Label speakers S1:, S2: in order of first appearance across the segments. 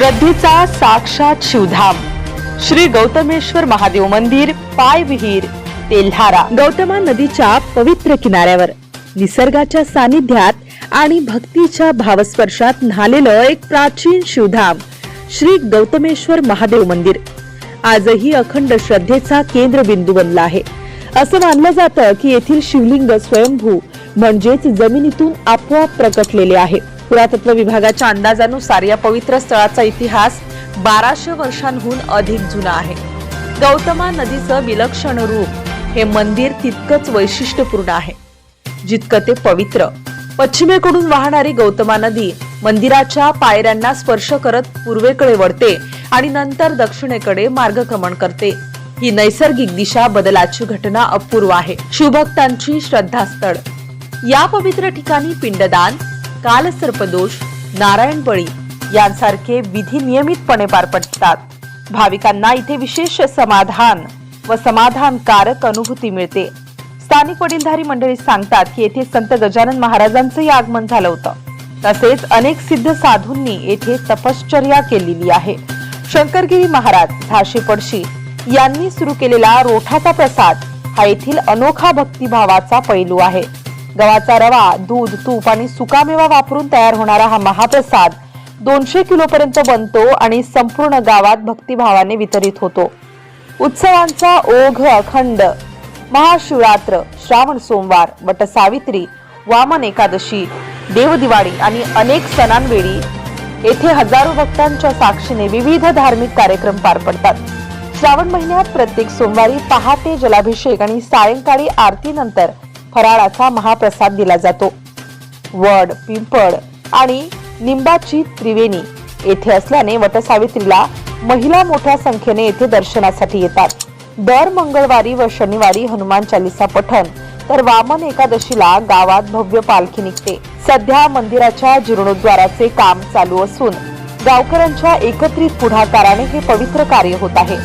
S1: श्रद्धेचा साक्षात शिवधाम. श्री गौतमेश्वर महादेव मंदिर पाय विहीर तेल्हारा. गौतमा नदीच्या पवित्र किनाऱ्यावर. निसर्गाच्या सानिध्यात आणि भक्तीच्या भावस्पर्शात न्हालेलं एक प्राचीन शिवधाम श्री गौतमेश्वर महादेव मंदिर. आजही अखंड श्रद्धेचा केंद्रबिंदू बनला आहे. असं मानलं जातं की येथील शिवलिंग स्वयंभू म्हणजेच जमिनीतून आपोआप प्रकटलेले आहे. पुरातत्व विभागाच्या अंदाजानुसार या पवित्र स्थळाचा इतिहास बाराशे वर्षांहून अधिक जुना आहे. गौतमा नदीचं विलक्षण रूप हे मंदिर तितकंच वैशिष्ट्यपूर्ण आहे जितकं ते पवित्र. पश्चिमेकडून वाहणारी गौतमा नदी मंदिराच्या पायऱ्यांना स्पर्श करत पूर्वेकडे वळते आणि नंतर दक्षिणेकडे मार्गक्रमण करते. ही नैसर्गिक दिशा बदलाची घटना अपूर्व आहे. शिवभक्तांची श्रद्धास्थळ. या पवित्र ठिकाणी पिंडदान कालसर्पदोष नारायणबळी यांसारखे विधी नियमितपणे पार पडतात. भाविकांना इथे विशेष समाधान व समाधानकारक अनुभूती मिळते. स्थानिक वडीलधारी मंडळी सांगतात की येथे संत गजानन महाराजांचंही आगमन झालं होतं. तसेच अनेक सिद्ध साधूंनी येथे तपश्चर्या केलेली आहे. शंकरगिरी महाराज झाशी पडशी यांनी सुरू केलेला रोठाचा प्रसाद हा येथील अनोखा भक्तिभावाचा पैलू आहे. गव्हाचा रवा दूध तूप आणि सुकामेवा वापरून तयार होणारा हा महाप्रसाद दोनशे किलोपर्यंत बनतो आणि संपूर्ण गावात भक्तिभावाने वितरित होतो. उत्सवांचा ओघ अखंड. महाशिवरात्र श्रावण सोमवार वटसावित्री वामन एकादशी देवदिवाळी आणि अनेक सणांवेळी येथे हजारो भक्तांच्या साक्षीने विविध धार्मिक कार्यक्रम पार पडतात. श्रावण महिन्यात प्रत्येक सोमवारी पहाटे जलाभिषेक आणि सायंकाळी आरतीनंतर फराळाचा महाप्रसाद दिला जातो. वड पिंपळ आणि निंबाची त्रिवेणी येथे असल्याने वटसावित्रीला महिला मोठ्या संख्येने येथे दर्शनासाठी येतात. दर मंगळवारी व शनिवारी हनुमान चालिसा पठण तर वामन एकादशीला गावात भव्य पालखी निघते. सध्या मंदिराच्या जीर्णोद्वाराचे काम चालू असून गावकऱ्यांच्या एकत्रित पुढाकाराने हे पवित्र कार्य होत आहे.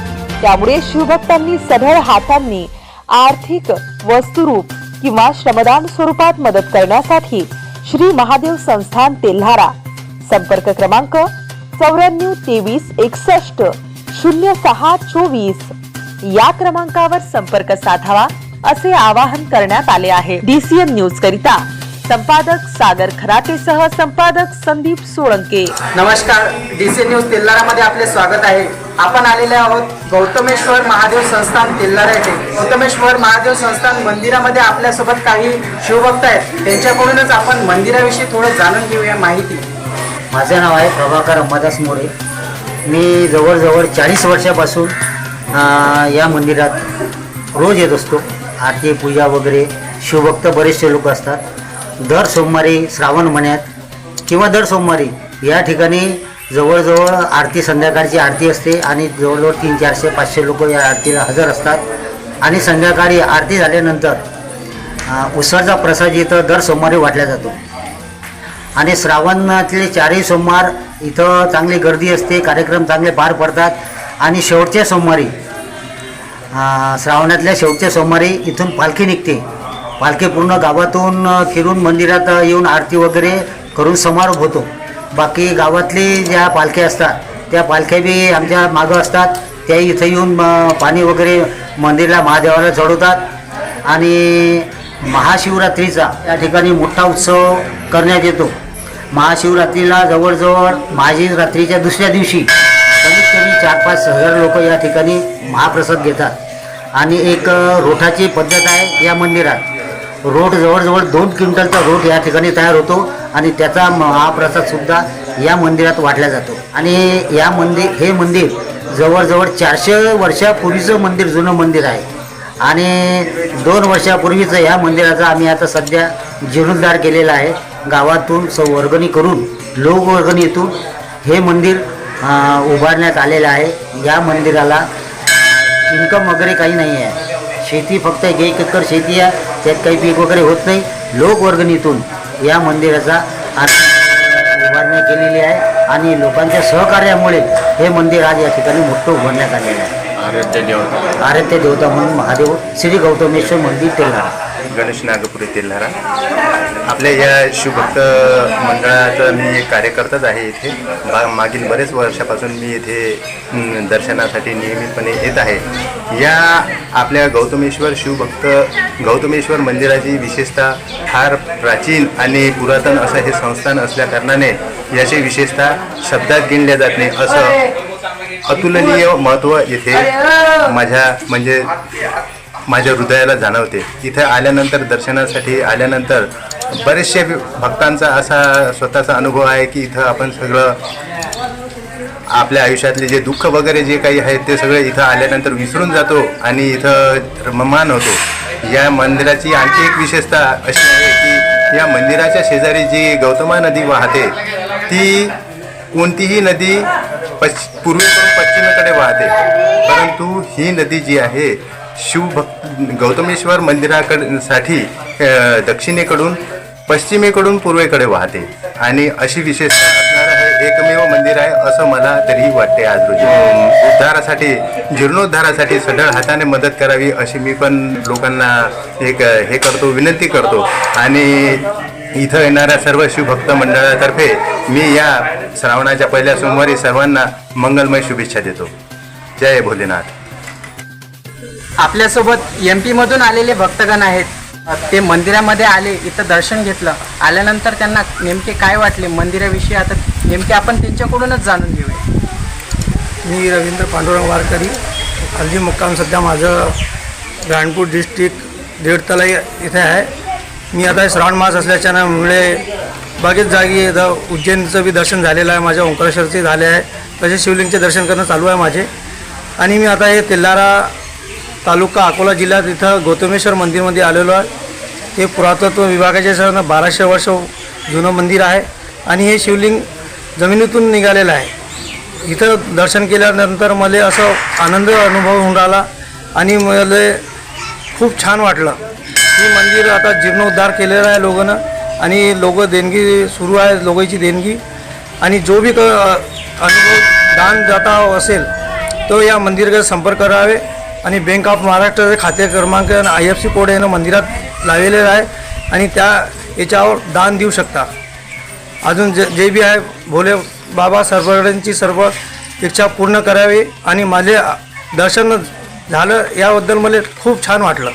S1: त्यामुळे शिवभक्तांनी सढळ हातांनी आर्थिक वस्तुरूप किंवा श्रमदान स्वरूपात मदत करण्यासाठी श्री महादेव संस्थान तेल्हारा. संपर्क क्रमांक चौऱ्याण्णव तेवीस एकसष्ट शून्य सहा चोवीस. या क्रमांकावर संपर्क साधावा असे आवाहन करण्यात आले आहे. डीसीएन न्यूज करिता संपादक सागर खराटेसह संपादक संदीप सोळंके.
S2: नमस्कार डी सी न्यूज तेल्लारामध्ये आपले स्वागत आहे. आपण आलेले आहोत गौतमेश्वर महादेव संस्थान तेल्लारा येथे गौतमेश्वर महादेव संस्थान मंदिरामध्ये आपल्यासोबत काही शिवभक्त आहेत. त्यांच्याकडूनच आपण मंदिराविषयी थोडं जाणून घेऊया माहिती.
S3: माझं नाव आहे प्रभाकर अंबादास मोरे. मी जवळजवळ चाळीस वर्षापासून अ, या मंदिरात रोज येत असतो. आरती पूजा वगैरे शिवभक्त बरेचसे लोक असतात. दर सोमवारी श्रावण महिन्यात किंवा दर सोमवारी या ठिकाणी जवळजवळ आरती संध्याकाळची आरती असते आणि जवळजवळ तीन चारशे पाचशे लोक या आरतीला हजर असतात. आणि संध्याकाळी आरती झाल्यानंतर उसळचा प्रसाद इथं दर सोमवारी वाटला जातो. आणि श्रावणातले चारही सोमवार इथं चांगली गर्दी असते कार्यक्रम चांगले पार पडतात. आणि शेवटच्या सोमवारी श्रावणातल्या शेवटच्या सोमवारी इथून पालखी निघते. पालखी पूर्ण गावातून फिरून मंदिरात येऊन आरती वगैरे करून समारोप होतो. बाकी गावातली ज्या पालख्या असतात त्या पालख्या बी आमच्या मागं असतात. त्या इथं येऊन पाणी वगैरे मंदिराला महादेवाला चढवतात आणि महाशिवरात्रीचा या ठिकाणी मोठा उत्सव करण्यात येतो. महाशिवरात्रीला जवळजवळ महाशिवरात्रीच्या दुसऱ्या दिवशी कमीत कमी चार पाच हजार लोक या ठिकाणी महाप्रसाद घेतात. आणि एक रोठाची पद्धत आहे या मंदिरात. रोड जवळजवळ दोन क्विंटलचा रोड या ठिकाणी तयार होतो आणि त्याचा महाप्रसादसुद्धा या मंदिरात वाटला जातो. आणि या मंदिर हे मंदिर जवळजवळ चारशे वर्षापूर्वीचं मंदिर जुनं मंदिर आहे. आणि दोन वर्षापूर्वीचं या मंदिराचा आम्ही आता सध्या जीर्णोद्धार केलेला आहे. गावातून स वर्गणी करून लोकवर्गणीतून हे मंदिर उभारण्यात आलेलं आहे. या मंदिराला इन्कम वगैरे काही नाही आहे. शेती फक्त एक एकर शेती आहे. त्यात काही पीक वगैरे होत नाही. लोकवर्गणीतून या मंदिराचा उभारणी केलेली आहे आणि लोकांच्या सहकार्यामुळे हे मंदिर आज या ठिकाणी मोठं उभारण्यात आलेलं आहे.
S4: आराध्य देवता.
S3: आराध्य देवता म्हणून महादेव श्री गौतमेश्वर मंदिर तेलारा
S4: गणेश नागपुरी तेल्हारा. आपल्या या शिवभक्त मंडळाचा मी एक कार्यकर्ताच आहे इथे. बा मागील बरेच वर्षापासून मी इथे दर्शनासाठी नियमितपणे येत आहे. या आपल्या गौतमेश्वर शिवभक्त गौतमेश्वर मंदिराची विशेषता फार प्राचीन आणि पुरातन असं हे संस्थान असल्याकारणाने याची विशेषता शब्दात गिणल्या जात नाही. असं अतुलनीय महत्त्व इथे माझ्या म्हणजे माझ्या हृदयाला जाणवते. इथे आल्यानंतर दर्शनासाठी आल्यानंतर बरेचसे भक्तांचा असा स्वतःचा अनुभव आहे की इथं आपण सगळं आपल्या आयुष्यातले जे दुःख वगैरे जे काही आहेत ते सगळे इथं आल्यानंतर विसरून जातो आणि इथं रममान होतो. या मंदिराची आणखी एक विशेषता अशी आहे की या मंदिराच्या शेजारी जी गौतमा नदी वाहते ती कोणतीही नदी पश्च पूर्वेकडून पश्चिमेकडे वाहते. परंतु ही नदी जी आहे शिवभक्त गौतमेश्वर मंदिराकडसाठी दक्षिणेकडून पश्चिमेकडून पूर्वेकडे वाहते. आणि अशी विशेषता असणारं हे एकमेव मंदिर आहे असं मला तरीही वाटते आज रोजी. उद्धारासाठी जीर्णोद्धारासाठी सढळ हाताने मदत करावी अशी मी पण लोकांना एक हे करतो विनंती करतो. आणि इथं येणाऱ्या सर्व शिवभक्त मंडळातर्फे मी या श्रावणाच्या पहिल्या सोमवारी सर्वांना मंगलमय शुभेच्छा देतो. जय भोलेनाथ.
S2: आपल्यासोबत एम मधून आलेले भक्तगण आहेत. ते मंदिरामध्ये आले इथं दर्शन घेतलं. आल्यानंतर त्यांना नेमके काय वाटले? मंदिराविषयी आता नेमके आपण त्यांच्याकडूनच जाणून घेऊया.
S5: मी रवींद्र पांडुरंग वारकरी हल्ली मुक्काम सध्या माझं राणपूर डिस्ट्रिक्ट देडतलाई इथे आहे. मी आता श्रावण मास असल्याच्यामुळे बागेत जागी इथं उज्जैनचं बी दर्शन झालेलं आहे. माझ्या ओंकारेश्वरचे झाले आहे. तसेच शिवलिंगचे दर्शन करणं चालू आहे माझे. आणि मी आता हे तेल्लारा तालुका अकोला जिल्ह्यात इथं गौतमेश्वर मंदिरमध्ये आलेलो आहे. हे पुरातत्व विभागाच्या सर बाराशे वर्ष जुनं मंदिर आहे आणि हे शिवलिंग जमिनीतून निघालेलं आहे. इथं दर्शन केल्यानंतर मला असं आनंद अनुभव होऊन राहिला आणि मला खूप छान वाटलं. हे मंदिर आता जीर्णोद्धार केलेलं आहे लोकांना आणि लोक देणगी सुरू आहे लोकांची देणगी. आणि जो बी क अनुभव दान जाता असेल तो या मंदिराकडे संपर्क करावे. आणि बँक ऑफ महाराष्ट्राचे खाते क्रमांक आय एफ सी कोड यानं मंदिरात लावलेला आहे. आणि त्या याच्यावर दान देऊ शकता. अजून जे जे बी आहे भोले बाबा सर्वांची सर्व इच्छा पूर्ण करावी. आणि माझे दर्शन झालं याबद्दल मला खूप छान वाटलं.